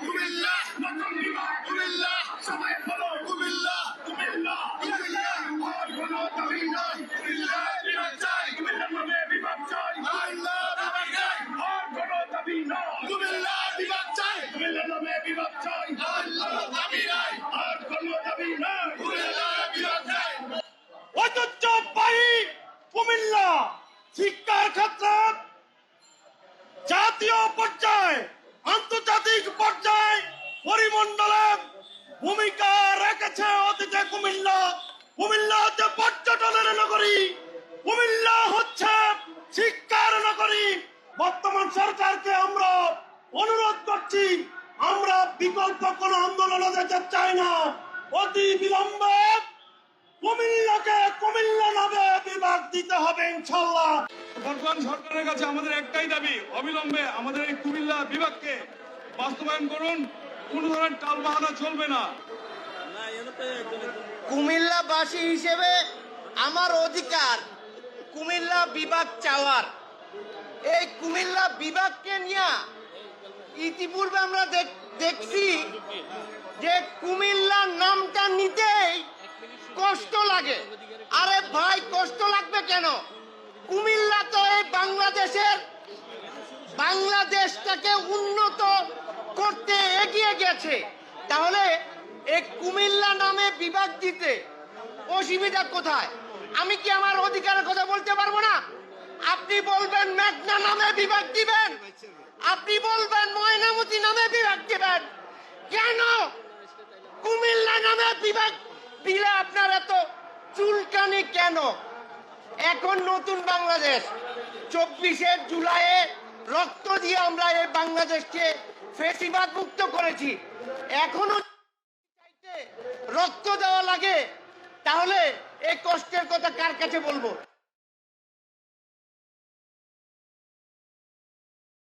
কুমিল্লা নতুন কুমিল্লা সবাই বলো কুমিল্লা কুমিল্লা কুমিল্লা আর কোনো দাবি নাই কুমিল্লা বিভাগ চাই কুমিল্লা নামে বিভাগ চাই আল্লাহ বিভাগ চাই, আর কোনো দাবি নাই কুমিল্লা বিভাগ চাই কুমিল্লা নামে বিভাগ চাই আল্লাহ দাবি নাই, আর কোনো দাবি নাই কুমিল্লা বিভাগ চাই। কুমিল্লা ক্ষেত্রে জাতীয় পর্যায়ে পরিমণ্ডলে ভূমিকা রেখেছে অতীতে কুমিল্লা। কুমিল্লা হচ্ছে পর্যটনের নগরী। কুমিল্লা হচ্ছে শিক্ষার নগরী। বর্তমান সরকারকে আমরা অনুরোধ করছি, আমরা বিকল্প কোন আন্দোলনে যেতে চাই না। অতি বিলম্বে কুমিল্লাকে কুমিল্লা নামে বিভাগ দিতে হবে ইনশাল্লাহ বর্তমান সরকারের কাছে আমাদের একটাই দাবি, অবিলম্বে আমাদের এই কুমিল্লা বিভাগকে বাস্তবায়ন করুন। কোনো ধরনের টালবাহানা চলবে না। কুমিল্লাবাসী হিসেবে আমার অধিকার কুমিল্লা বিভাগ চাওয়ার। এই কুমিল্লা বিভাগকে নিয়ে ইতিপূর্বে আমরা দেখ- দেখছি যে কুমিল্লা নামটা নিতেই কষ্ট লাগে। আরে ভাই, কষ্ট লাগবে কেন? কুমিল্লা তো এই বাংলাদেশের বাংলাদেশটাকে উন্নত করতে এগিয়ে গেছে। তাহলে এই কুমিল্লা নামে বিভাগ দিতে অসুবিধা কোথায়? আমি কি আমার অধিকারের কথা বলতে পারব না? আপনি বলবেন মেঘনা নামে বিভাগ দিবেন। আপনি বলবেন ময়নামতি নামে বিভাগ দিবেন। কেন? কুমিল্লা নামে বিভাগ দিলে আপনার এত চুলকানি কেন? এখন নতুন বাংলাদেশ। চব্বিশে জুলাইয়ে রক্ত দিয়ে আমরা এই বাংলাদেশকে ফেসিবাদ মুক্ত করেছি। এখনও রক্ত দেওয়া লাগে তাহলে এই কষ্টের কথা কার কাছে বলব?